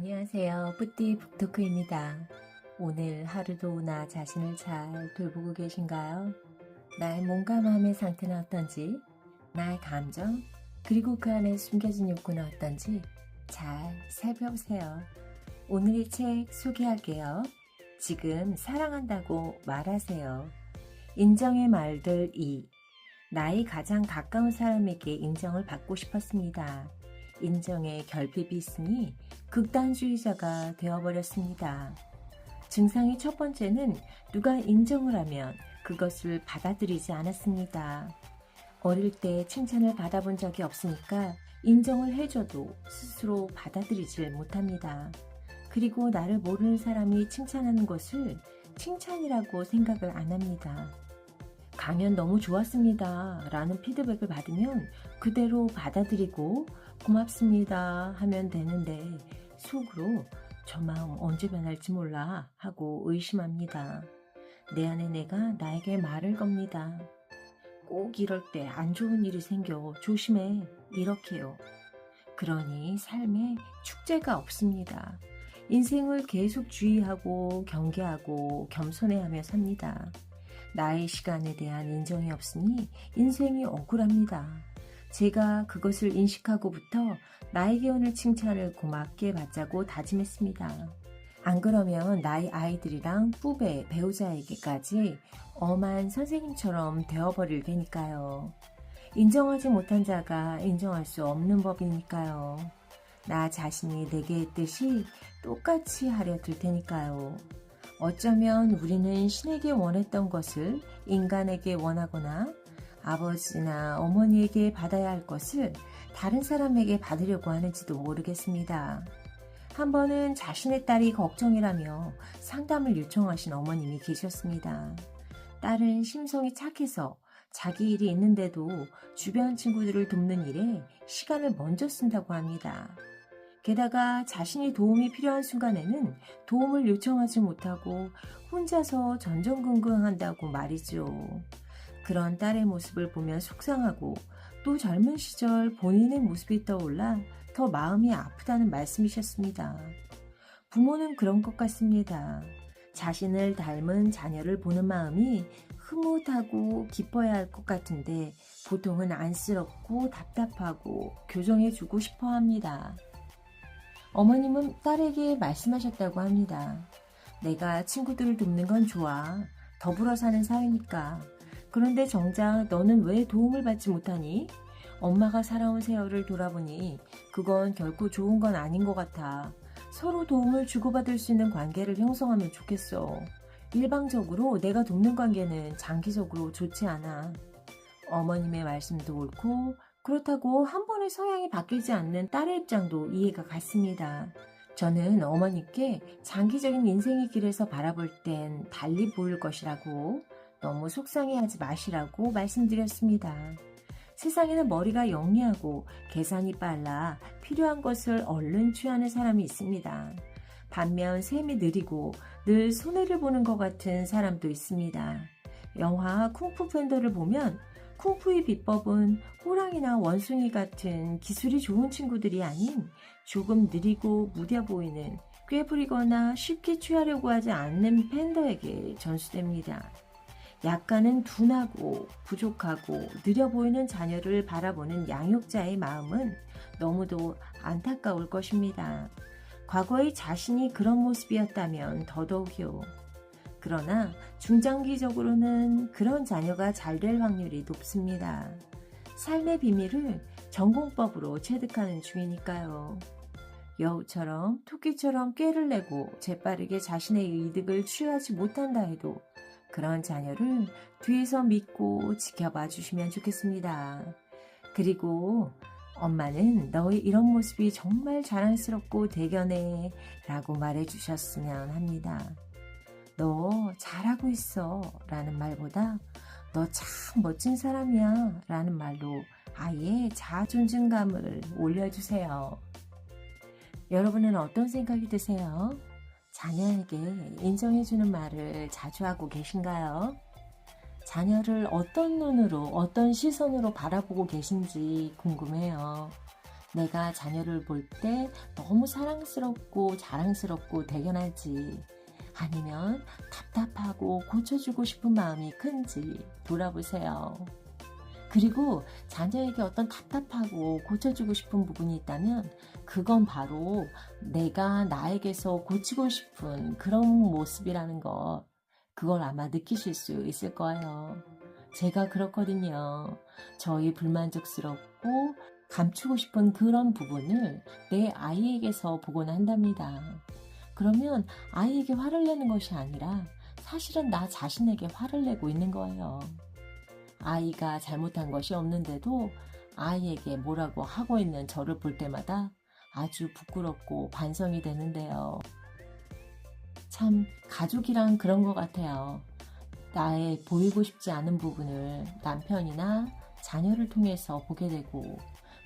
안녕하세요. 뿌띠 북토크입니다. 오늘 하루도 나 자신을 잘 돌보고 계신가요? 나의 몸과 마음의 상태는 어떤지, 나의 감정, 그리고 그 안에 숨겨진 욕구는 어떤지 잘 살펴보세요. 오늘의 책 소개할게요. 지금 사랑한다고 말하세요. 인정의 말들 2. 나의 가장 가까운 사람에게 인정을 받고 싶었습니다. 인정에 결핍이 있으니 극단주의자가 되어버렸습니다. 증상의 첫 번째는 누가 인정을 하면 그것을 받아들이지 않았습니다. 어릴 때 칭찬을 받아본 적이 없으니까 인정을 해줘도 스스로 받아들이질 못합니다. 그리고 나를 모르는 사람이 칭찬하는 것을 칭찬이라고 생각을 안 합니다. 강연 너무 좋았습니다. 라는 피드백을 받으면 그대로 받아들이고 고맙습니다 하면 되는데 속으로 저 마음 언제 변할지 몰라 하고 의심합니다. 내 안에 내가 나에게 말을 겁니다. 꼭 이럴 때 안 좋은 일이 생겨 조심해 이렇게요. 그러니 삶에 축제가 없습니다. 인생을 계속 주의하고 경계하고 겸손해하며 삽니다. 나의 시간에 대한 인정이 없으니 인생이 억울합니다. 제가 그것을 인식하고부터 나에게 오늘 칭찬을 고맙게 받자고 다짐했습니다. 안 그러면 나의 아이들이랑 후배, 배우자에게까지 엄한 선생님처럼 되어버릴 테니까요. 인정하지 못한 자가 인정할 수 없는 법이니까요. 나 자신이 내게 했듯이 똑같이 하려 들 테니까요. 어쩌면 우리는 신에게 원했던 것을 인간에게 원하거나 아버지나 어머니에게 받아야 할 것을 다른 사람에게 받으려고 하는지도 모르겠습니다. 한 번은 자신의 딸이 걱정이라며 상담을 요청하신 어머님이 계셨습니다. 딸은 심성이 착해서 자기 일이 있는데도 주변 친구들을 돕는 일에 시간을 먼저 쓴다고 합니다. 게다가 자신이 도움이 필요한 순간에는 도움을 요청하지 못하고 혼자서 전전긍긍한다고 말이죠. 그런 딸의 모습을 보면 속상하고 또 젊은 시절 본인의 모습이 떠올라 더 마음이 아프다는 말씀이셨습니다. 부모는 그런 것 같습니다. 자신을 닮은 자녀를 보는 마음이 흐뭇하고 기뻐야 할 것 같은데 보통은 안쓰럽고 답답하고 교정해주고 싶어 합니다. 어머님은 딸에게 말씀하셨다고 합니다. 내가 친구들을 돕는 건 좋아. 더불어 사는 사회니까. 그런데 정작 너는 왜 도움을 받지 못하니? 엄마가 살아온 세월을 돌아보니 그건 결코 좋은 건 아닌 것 같아. 서로 도움을 주고받을 수 있는 관계를 형성하면 좋겠어. 일방적으로 내가 돕는 관계는 장기적으로 좋지 않아. 어머님의 말씀도 옳고 그렇다고 한 번에 성향이 바뀌지 않는 딸의 입장도 이해가 갔습니다. 저는 어머니께 장기적인 인생의 길에서 바라볼 땐 달리 보일 것이라고 너무 속상해하지 마시라고 말씀드렸습니다. 세상에는 머리가 영리하고 계산이 빨라 필요한 것을 얼른 취하는 사람이 있습니다. 반면 셈이 느리고 늘 손해를 보는 것 같은 사람도 있습니다. 영화 쿵푸 팬더를 보면 쿵푸의 비법은 호랑이나 원숭이 같은 기술이 좋은 친구들이 아닌 조금 느리고 무뎌 보이는 꾀부리거나 쉽게 취하려고 하지 않는 팬더에게 전수됩니다. 약간은 둔하고 부족하고 느려 보이는 자녀를 바라보는 양육자의 마음은 너무도 안타까울 것입니다. 과거의 자신이 그런 모습이었다면 더더욱요. 그러나 중장기적으로는 그런 자녀가 잘 될 확률이 높습니다. 삶의 비밀을 전공법으로 체득하는 중이니까요. 여우처럼 토끼처럼 꾀를 내고 재빠르게 자신의 이득을 취하지 못한다 해도 그런 자녀를 뒤에서 믿고 지켜봐 주시면 좋겠습니다. 그리고 엄마는 너의 이런 모습이 정말 자랑스럽고 대견해 라고 말해 주셨으면 합니다. 너 잘하고 있어 라는 말보다 너 참 멋진 사람이야 라는 말로 아이의 자존감을 올려주세요. 여러분은 어떤 생각이 드세요? 자녀에게 인정해주는 말을 자주 하고 계신가요? 자녀를 어떤 눈으로, 어떤 시선으로 바라보고 계신지 궁금해요. 내가 자녀를 볼 때 너무 사랑스럽고 자랑스럽고 대견할지 아니면 답답하고 고쳐주고 싶은 마음이 큰지 돌아보세요. 그리고 자녀에게 어떤 답답하고 고쳐주고 싶은 부분이 있다면 그건 바로 내가 나에게서 고치고 싶은 그런 모습이라는 거 그걸 아마 느끼실 수 있을 거예요. 제가 그렇거든요. 저희 불만족스럽고 감추고 싶은 그런 부분을 내 아이에게서 보곤 한답니다. 그러면 아이에게 화를 내는 것이 아니라 사실은 나 자신에게 화를 내고 있는 거예요. 아이가 잘못한 것이 없는데도 아이에게 뭐라고 하고 있는 저를 볼 때마다 아주 부끄럽고 반성이 되는데요. 참, 가족이란 그런 것 같아요. 나의 보이고 싶지 않은 부분을 남편이나 자녀를 통해서 보게 되고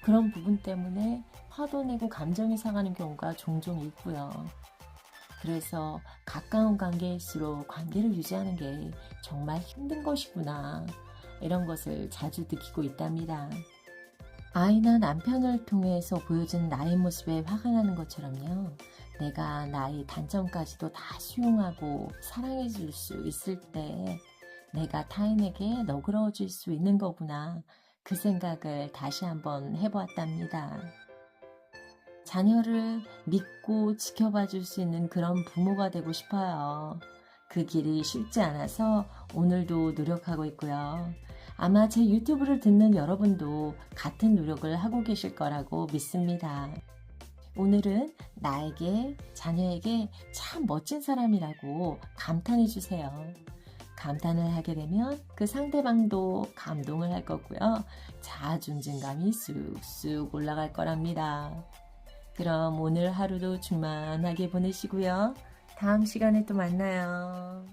그런 부분 때문에 화도 내고 감정이 상하는 경우가 종종 있고요. 그래서 가까운 관계일수록 관계를 유지하는 게 정말 힘든 것이구나. 이런 것을 자주 느끼고 있답니다. 아이나 남편을 통해서 보여준 나의 모습에 화가 나는 것처럼요. 내가 나의 단점까지도 다 수용하고 사랑해 줄 수 있을 때 내가 타인에게 너그러워질 수 있는 거구나. 그 생각을 다시 한번 해보았답니다. 자녀를 믿고 지켜봐 줄 수 있는 그런 부모가 되고 싶어요. 그 길이 쉽지 않아서 오늘도 노력하고 있고요. 아마 제 유튜브를 듣는 여러분도 같은 노력을 하고 계실 거라고 믿습니다. 오늘은 나에게, 자녀에게 참 멋진 사람이라고 감탄해 주세요. 감탄을 하게 되면 그 상대방도 감동을 할 거고요. 자존감이 쑥쑥 올라갈 거랍니다. 그럼 오늘 하루도 충만하게 보내시고요. 다음 시간에 또 만나요.